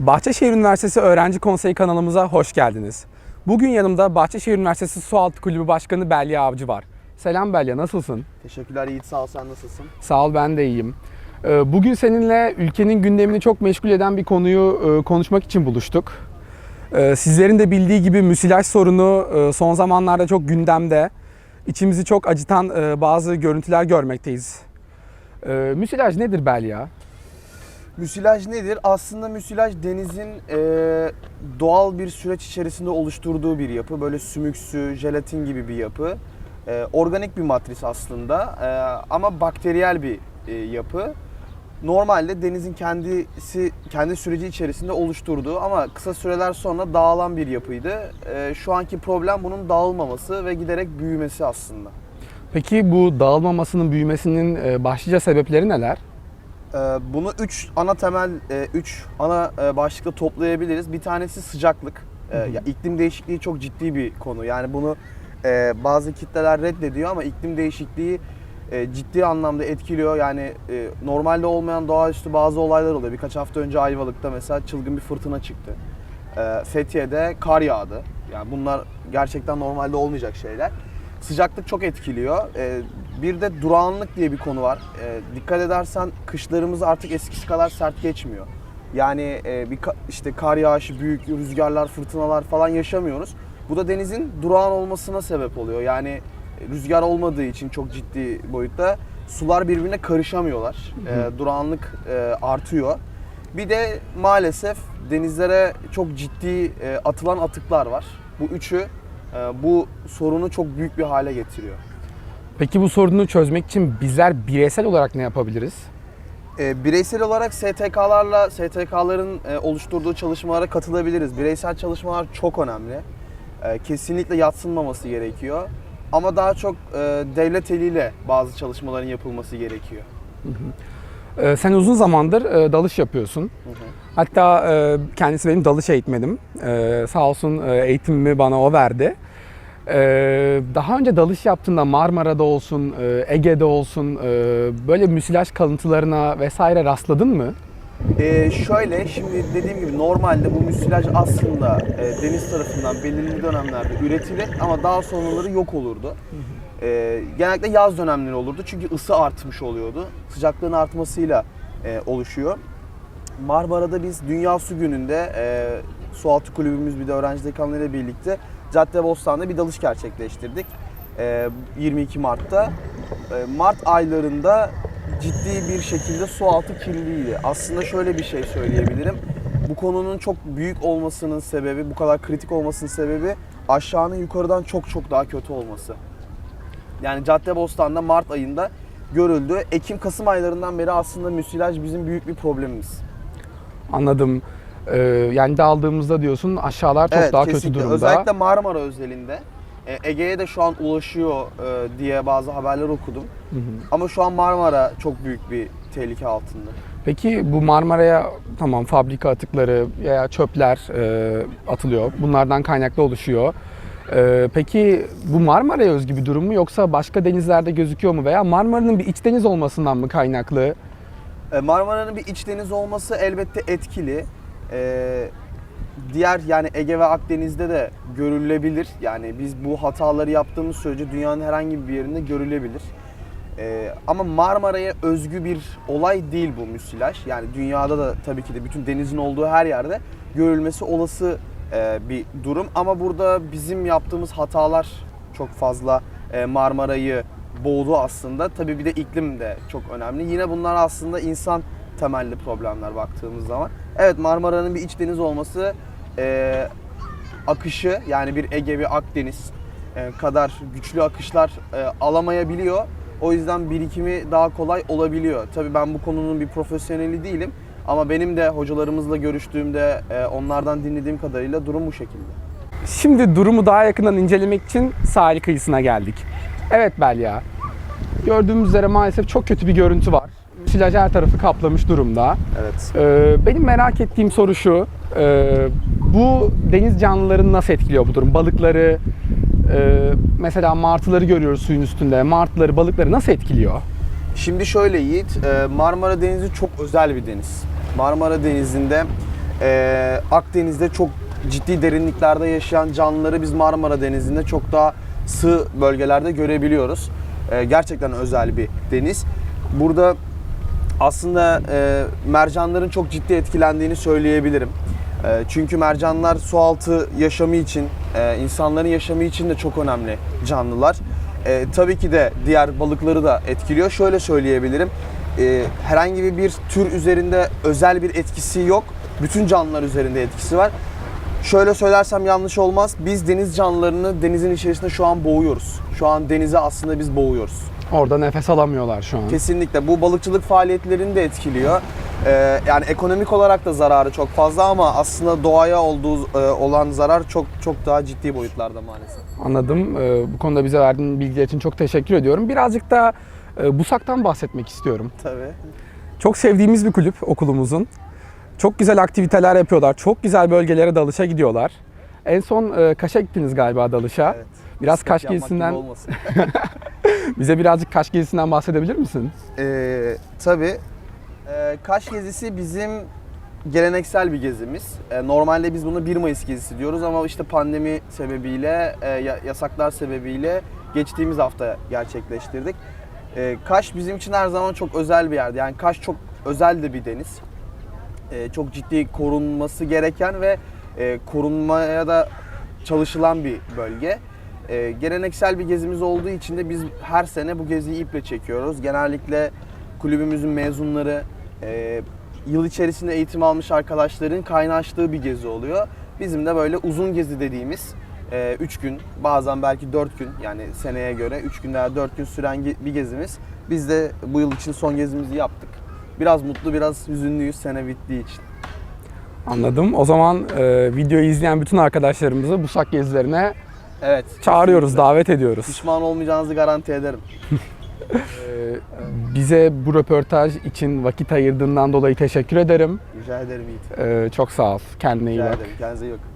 Bahçeşehir Üniversitesi Öğrenci Konseyi kanalımıza hoş geldiniz. Bugün yanımda Bahçeşehir Üniversitesi Sualtı Kulübü Başkanı Belya Avcı var. Selam Belya, nasılsın? Teşekkürler Yiğit sağ ol sen nasılsın? Sağ ol, ben de iyiyim. Ee, Bugün seninle ülkenin gündemini çok meşgul eden bir konuyu e, konuşmak için buluştuk. Ee, Sizlerin de bildiği gibi müsilaj sorunu e, son zamanlarda çok gündemde. İçimizi çok acıtan e, bazı görüntüler görmekteyiz. Ee, Müsilaj nedir Belya? Müsilaj nedir? Aslında müsilaj denizin e, doğal bir süreç içerisinde oluşturduğu bir yapı. Böyle sümüksü, jelatin gibi bir yapı. E, organik bir matris aslında e, ama bakteriyel bir e, yapı. Normalde denizin kendisi kendi süreci içerisinde oluşturduğu ama kısa süreler sonra dağılan bir yapıydı. E, şu anki problem bunun dağılmaması ve giderek büyümesi aslında. Peki bu dağılmamasının büyümesinin e, başlıca sebepleri neler? Ee, Bunu üç ana temel, e, üç ana e, başlıkta toplayabiliriz. Bir tanesi sıcaklık. Ee, Ya iklim değişikliği çok ciddi bir konu. Yani bunu e, bazı kitleler reddediyor ama iklim değişikliği e, ciddi anlamda etkiliyor. Yani e, normalde olmayan doğaüstü bazı olaylar oluyor. Birkaç hafta önce Ayvalık'ta mesela çılgın bir fırtına çıktı. Ee, Fethiye'de kar yağdı. Yani bunlar gerçekten normalde olmayacak şeyler. Sıcaklık çok etkiliyor. Bir de durağanlık diye bir konu var. Ee, dikkat edersen kışlarımız artık eskisi kadar sert geçmiyor. Yani e, bir ka- işte kar yağışı, büyük rüzgarlar, fırtınalar falan yaşamıyoruz. Bu da denizin durağan olmasına sebep oluyor. Yani e, rüzgar olmadığı için çok ciddi boyutta sular birbirine karışamıyorlar. Ee, durağanlık e, artıyor. Bir de maalesef denizlere çok ciddi e, atılan atıklar var. Bu üçü e, bu sorunu çok büyük bir hale getiriyor. Peki bu sorunu çözmek için bizler bireysel olarak ne yapabiliriz? E, bireysel olarak STK'larla, STK'ların e, oluşturduğu çalışmalara katılabiliriz. Bireysel çalışmalar çok önemli. E, kesinlikle yatsınmaması gerekiyor. Ama daha çok e, devlet eliyle bazı çalışmaların yapılması gerekiyor. Ee, Sen uzun zamandır e, dalış yapıyorsun. Hatta e, kendisi benim dalış eğitmenim. Ee, Sağ olsun e, eğitimimi bana o verdi. Ee, Daha önce dalış yaptığında Marmara'da olsun, e, Ege'de olsun e, böyle müsilaj kalıntılarına vesaire rastladın mı? Ee, şöyle şimdi dediğim gibi normalde bu müsilaj aslında e, deniz tarafından belirli dönemlerde üretilir ama daha sonraları yok olurdu. Ee, genellikle yaz dönemleri olurdu çünkü ısı artmış oluyordu. Sıcaklığın artmasıyla e, oluşuyor. Marmara'da biz Dünya Su Günü'nde e, Sualtı Kulübümüz bir de öğrenci dekanlarıyla birlikte Caddebostan'da bir dalış gerçekleştirdik. E, 22 Mart'ta. E, Mart aylarında ciddi bir şekilde su altı kirliliğiydi. Aslında şöyle bir şey söyleyebilirim. Bu konunun çok büyük olmasının sebebi, bu kadar kritik olmasının sebebi aşağının yukarıdan çok çok daha kötü olması. Yani Caddebostan'da Mart ayında görüldü. Ekim-Kasım aylarından beri aslında müsilaj bizim büyük bir problemimiz. Anladım. Ee, Yani daldığımızda diyorsun aşağılar çok daha kötü kesinlikle. durumda. Özellikle Marmara özelinde. E, Ege'ye de şu an ulaşıyor e, diye bazı haberler okudum. Hı hı. Ama şu an Marmara çok büyük bir tehlike altında. Peki bu Marmara'ya tamam fabrika atıkları veya çöpler e, atılıyor. Bunlardan kaynaklı oluşuyor. E, peki bu Marmara'ya özgü bir durum mu yoksa başka denizlerde gözüküyor mu veya Marmara'nın bir iç deniz olmasından mı kaynaklı? E, Marmara'nın bir iç deniz olması elbette etkili. E, diğer yani Ege ve Akdeniz'de de görülebilir. Yani biz bu hataları yaptığımız sürece dünyanın herhangi bir yerinde görülebilir. E, ama Marmara'ya özgü bir olay değil bu müsilaj. Yani dünyada da tabii ki de bütün denizin olduğu her yerde görülmesi olası e, bir durum. Ama burada bizim yaptığımız hatalar çok fazla e, Marmara'yı boğdu aslında. Tabii bir de iklim de çok önemli. Yine bunlar aslında insan temelli problemler baktığımız zaman. Evet Marmara'nın bir iç deniz olması e, akışı yani bir Ege bir Akdeniz e, kadar güçlü akışlar e, alamayabiliyor. O yüzden birikimi daha kolay olabiliyor. Tabii ben bu konunun bir profesyoneli değilim. Ama benim de hocalarımızla görüştüğümde e, onlardan dinlediğim kadarıyla durum bu şekilde. Şimdi durumu daha yakından incelemek için sahil kıyısına geldik. Evet Belya. Gördüğümüz üzere maalesef çok kötü bir görüntü var. Müsilaj her tarafı kaplamış durumda. Evet. Ee, benim merak ettiğim soru şu. Ee, bu deniz canlılarını nasıl etkiliyor bu durum? Balıkları, e, mesela martıları görüyoruz suyun üstünde. Martıları, balıkları nasıl etkiliyor? Şimdi şöyle Yiğit, e, Marmara Denizi çok özel bir deniz. Marmara Denizi'nde e, Akdeniz'de çok ciddi derinliklerde yaşayan canlıları biz Marmara Denizi'nde çok daha sığ bölgelerde görebiliyoruz. E, gerçekten özel bir deniz. Burada aslında e, mercanların çok ciddi etkilendiğini söyleyebilirim. E, çünkü mercanlar sualtı yaşamı için, e, insanların yaşamı için de çok önemli canlılar. E, tabii ki de diğer balıkları da etkiliyor. Şöyle söyleyebilirim. E, herhangi bir- tür üzerinde özel bir etkisi yok. Bütün canlılar üzerinde etkisi var. Şöyle söylersem yanlış olmaz. Biz deniz canlılarını denizin içerisinde şu an boğuyoruz. Şu an denize aslında biz boğuyoruz. Orada nefes alamıyorlar şu an. Kesinlikle. Bu balıkçılık faaliyetlerini de etkiliyor. Ee, yani ekonomik olarak da zararı çok fazla ama aslında doğaya olduğu e, olan zarar çok çok daha ciddi boyutlarda maalesef. Anladım. Ee, Bu konuda bize verdiğin bilgiler için çok teşekkür ediyorum. Birazcık da e, Busak'tan bahsetmek istiyorum. Tabii. Çok sevdiğimiz bir kulüp okulumuzun. Çok güzel aktiviteler yapıyorlar. Çok güzel bölgelere dalışa gidiyorlar. En son e, Kaş'a gittiniz galiba dalışa. Evet. Biraz Kaş gezisinden. bize birazcık Kaş gezisinden bahsedebilir misin? Ee, tabii. Ee, Kaş gezisi bizim geleneksel bir gezimiz. Ee, normalde biz bunu 1 Mayıs gezisi diyoruz ama işte pandemi sebebiyle, e, ya- yasaklar sebebiyle geçtiğimiz hafta gerçekleştirdik. Ee, Kaş bizim için her zaman çok özel bir yerdi. Yani Kaş çok özel de bir deniz. Ee, çok ciddi korunması gereken ve e, korunmaya da çalışılan bir bölge. Ee, geleneksel bir gezimiz olduğu için de biz her sene bu geziyi iple çekiyoruz. Genellikle kulübümüzün mezunları, e, yıl içerisinde eğitim almış arkadaşların kaynaştığı bir gezi oluyor. Bizim de böyle uzun gezi dediğimiz 3 gün, bazen belki 4 gün yani seneye göre 3 gün veya 4 gün süren bir gezimiz. Biz de bu yıl için son gezimizi yaptık. Biraz mutlu, biraz hüzünlüyüz sene bittiği için. Anladım. O zaman e, videoyu izleyen bütün arkadaşlarımızı Busak gezilerine Evet. çağırıyoruz, kesinlikle. davet ediyoruz. Pişman olmayacağınızı garanti ederim. Ee, bize bu röportaj için vakit ayırdığından dolayı teşekkür ederim. Rica ederim Yiğit. Ee, çok sağ ol. Kendine iyi Rica bak. ederim. Kendinize iyi bakın.